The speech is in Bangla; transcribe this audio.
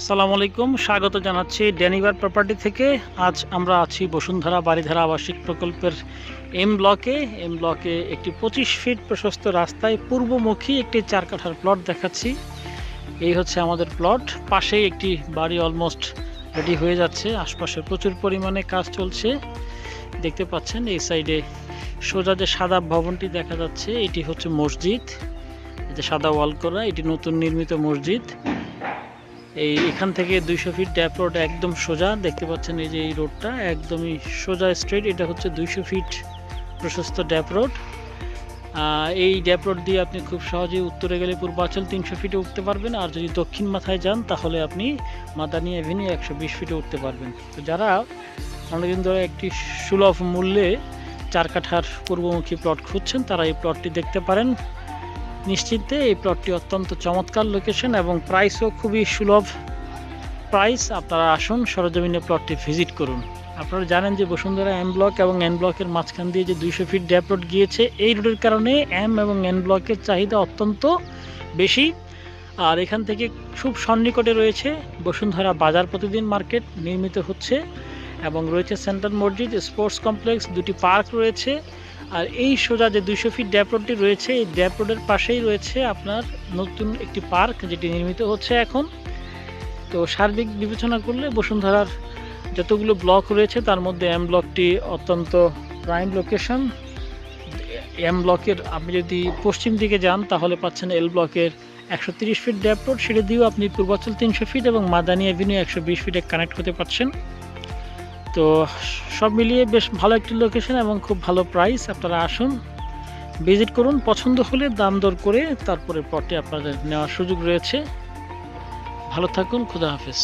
আসসালামু আলাইকুম, স্বাগত জানাচ্ছি ড্যানিভার প্রপার্টি থেকে। আজ আমরা আছি বসুন্ধরা বাড়িধারা আবাসিক প্রকল্পের এম ব্লকে। এম ব্লকে একটি পঁচিশ ফিট প্রশস্ত রাস্তায় পূর্বমুখী একটি চার কাঠার প্লট দেখাচ্ছি। এই হচ্ছে আমাদের প্লট পাশেই একটি বাড়ি অলমোস্ট রেডি হয়ে যাচ্ছে। আশপাশে প্রচুর পরিমাণে কাজ চলছে। দেখতে পাচ্ছেন, এই সাইডে সোজা যে সাদা ভবনটি দেখা যাচ্ছে, এটি হচ্ছে মসজিদ। যে সাদা ওয়াল করা, এটি নতুন নির্মিত মসজিদ। এই এখান থেকে দুইশো ফিট ড্যাপ রোড একদম সোজা। দেখতে পাচ্ছেন এই যে এই রোডটা একদমই সোজা স্ট্রেট এটা হচ্ছে দুইশো ফিট প্রশস্ত ড্যাপ রোড এই ড্যাপ রোড দিয়ে আপনি খুব সহজেই উত্তরে গেলে পূর্বাচল তিনশো ফিটে উঠতে পারবেন। আর যদি দক্ষিণ মাথায় যান, তাহলে আপনি মাদানি অ্যাভিনিউ একশো বিশ ফিটে উঠতে পারবেন। তো যারা অনেকদিন ধরে একটি সুলভ মূল্যে চার কাঠার পূর্বমুখী প্লট খুঁজছেন, তারা এই প্লটটি দেখতে পারেন। নিশ্চিন্তে এই প্লটটি অত্যন্ত চমৎকার লোকেশন এবং প্রাইসও খুবই সুলভ। প্রাইস আপনারা আসুন, সরজমিনে প্লটটি ভিজিট করুন। আপনারা জানেন যে বসুন্ধরা এম ব্লক এবং এন ব্লকের মাঝখান দিয়ে যে দুইশো ফিট ড্যাপ রোড গিয়েছে, এই রোডের কারণে এম এবং এন ব্লকের চাহিদা অত্যন্ত বেশি। আর এখান থেকে খুব সন্নিকটে রয়েছে বসুন্ধরা বাজার প্রতিদিন মার্কেট, নির্মিত হচ্ছে এবং রয়েছে সেন্ট্রাল মসজিদ, স্পোর্টস কমপ্লেক্স, দুটি পার্ক রয়েছে। আর এই সোজা যে দুইশো ফিট ড্যাপ রোডটি রয়েছে, এই ড্যাপ রোডের পাশেই রয়েছে আপনার নতুন একটি পার্ক যেটি নির্মিত হচ্ছে এখন। তো সার্বিক বিবেচনা করলে বসুন্ধরার যতগুলো ব্লক রয়েছে, তার মধ্যে এম ব্লকটি অত্যন্ত প্রাইম লোকেশন এম ব্লকের আপনি যদি পশ্চিম দিকে যান, তাহলে পাচ্ছেন এল ব্লকের একশো তিরিশ ফিট ড্যাপ রোড সেটা দিয়েও আপনি পূর্বাচল তিনশো ফিট এবং মাদানি অ্যাভিনিউ একশো বিশ ফিটে কানেক্ট হতে পারছেন। তো সব মিলিয়ে বেশ ভালো একটি লোকেশন এবং খুব ভালো প্রাইস আপনারা আসুন ভিজিট করুন, পছন্দ হলে দাম দর করে তারপরে পটে আপনাদের নেওয়ার সুযোগ রয়েছে। ভালো থাকুন, খুদা হাফেজ।